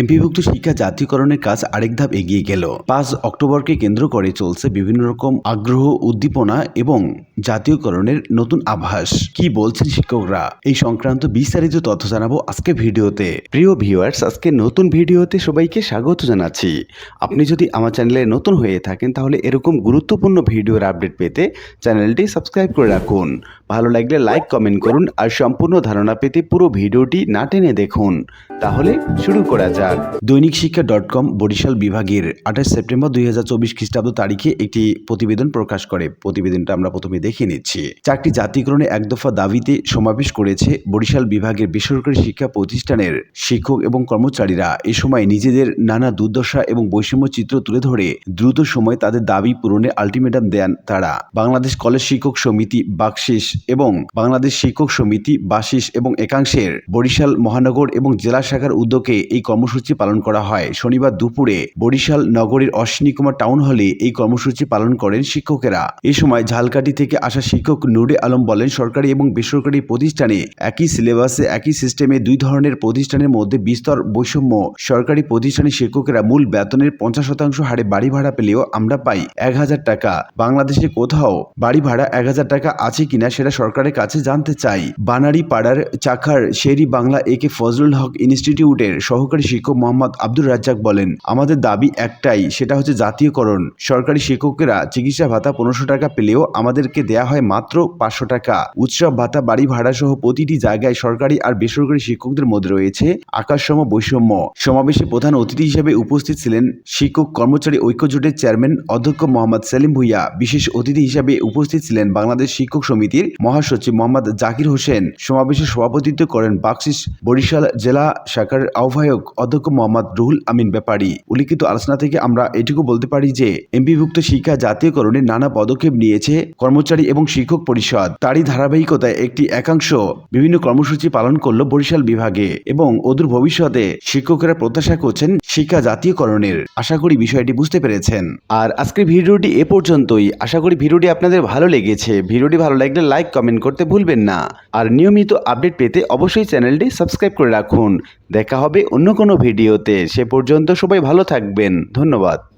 এমপিভুক্ত শিক্ষা জাতীয়করণের কাজ আরেক ধাপ এগিয়ে গেল। পাঁচ অক্টোবরকে কেন্দ্র করে চলছে বিভিন্ন রকম আগ্রহ, উদ্দীপনা এবং জাতীয়করণের নতুন আভাস। কি বলছেন শিক্ষকরা? এই সংক্রান্ত বিস্তারিত তথ্য জানাব আজকে ভিডিওতে। প্রিয় ভিউয়ার্স, আজকে নতুন ভিডিওতে সবাইকে স্বাগত জানাচ্ছি। আপনি যদি আমার চ্যানেলে নতুন হয়ে থাকেন, তাহলে এরকম গুরুত্বপূর্ণ ভিডিওর আপডেট পেতে চ্যানেলটি সাবস্ক্রাইব করে রাখুন। ভালো লাগলে লাইক, কমেন্ট করুন আর সম্পূর্ণ ধারণা পেতে পুরো ভিডিওটি না টেনে দেখুন। তাহলে শুরু করা যাক দৈনিক শিক্ষা ডট কম বরিশাল বিভাগের আঠাশ সেপ্টেম্বর দুই হাজার চব্বিশ খ্রিস্টাব্দ তারিখে একটি প্রতিবেদন প্রকাশ করে। প্রতিবেদনটা আমরা প্রথমে দেখে নিচ্ছি। চারটি জাতিকরণে এক দফা দাবিতে সমাবেশ করেছে বরিশাল বিভাগের বেসরকারি শিক্ষা প্রতিষ্ঠানের শিক্ষক এবং কর্মচারীরা। এ সময় নিজেদের নানা দুর্দশা এবং বৈষম্য চিত্র তুলে ধরে দ্রুত সময় তাদের দাবি পূরণে আলটিমেটাম দেন তারা। বাংলাদেশ কলেজ শিক্ষক সমিতি বাকশিস এবং বাংলাদেশ শিক্ষক সমিতি বাসিস এবং একাংশের বরিশাল মহানগর এবং জেলা শাখার উদ্যোগে এই কর্মসূচি পালন করা হয়। শনিবার দুপুরে বরিশাল নগরীর অশ্বিনী কুমার টাউন হলে এই কর্মসূচি পালন করেন শিক্ষকেরা। এ সময় ঝালকাঠি থেকে আসা শিক্ষক নুরে আলম বলেন, সরকারি এবং বেসরকারি প্রতিষ্ঠানে একই সিলেবাসে একই সিস্টেমে দুই ধরনের প্রতিষ্ঠানের মধ্যে বিস্তর বৈষম্য। সরকারি প্রতিষ্ঠানের শিক্ষকেরা মূল বেতনের পঞ্চাশ শতাংশ হারে বাড়ি ভাড়া পেলেও আমরা পাই এক হাজার টাকা। বাংলাদেশে কোথাও বাড়ি ভাড়া এক হাজার টাকা আছে কিনা সেটা সরকারের কাছে জানতে চাই। বানারি পাড়ার চাখার শেরি বাংলা এ কে ফজলুল হক ইনস্টিটিউটের সহকারী শিক্ষক মোহাম্মদ আব্দুর রাজ্জাক বলেন, আমাদের দাবি একটাই, সেটা হচ্ছে জাতীয়করণ। সরকারি শিক্ষকেরা চিকিৎসা ভাতা পনেরোশো টাকা পেলেও আমাদেরকে দেয়া হয় মাত্র পাঁচশো টাকা। উৎসব ভাতা, বাড়ি ভাড়া সহ প্রতিটি জায়গায় সরকারি আর বেসরকারি শিক্ষকদের মধ্যে রয়েছে আকাশসম বৈষম্য। সমাবেশে প্রধান অতিথি হিসেবে উপস্থিত ছিলেন শিক্ষক কর্মচারী ঐক্য জোটের চেয়ারম্যান অধ্যক্ষ মোহাম্মদ সেলিম ভুইয়া। বিশেষ অতিথি হিসেবে উপস্থিত ছিলেন বাংলাদেশ শিক্ষক সমিতির মহাসচিব মোহাম্মদ জাকির হোসেন। সমাবেশে সভাপতিত্ব করেন বাকশিস বরিশাল জেলা শাখার আহ্বায়ক অধ্যক্ষ মোহাম্মদ রুহুল আমিন ব্যাপারী। উল্লিখিত আলোচনা থেকে আমরা এটুকু বলতে পারি যে, এমপিভুক্ত শিক্ষা জাতীয়করণে নানা পদক্ষেপ নিয়েছে কর্মচারী এবং শিক্ষক পরিষদ। তারই ধারাবাহিকতায় একটি একাংশ বিভিন্ন কর্মসূচি পালন করল বরিশাল বিভাগে এবং অদূর ভবিষ্যতে শিক্ষকেরা প্রত্যাশা করছেন শিক্ষা জাতীয়করণের। আশা করি বিষয়টি বুঝতে পেরেছেন। আর আজকের ভিডিওটি এ পর্যন্তই। আশা করি ভিডিওটি আপনাদের ভালো লেগেছে। ভিডিওটি ভালো লাগলে লাইক, কমেন্ট করতে ভুলবেন না। আর নিয়মিত আপডেট পেতে অবশ্যই চ্যানেলটি সাবস্ক্রাইব করে রাখুন। দেখা হবে অন্য কোনো ভিডিওতে। সে পর্যন্ত সবাই ভালো থাকবেন। ধন্যবাদ।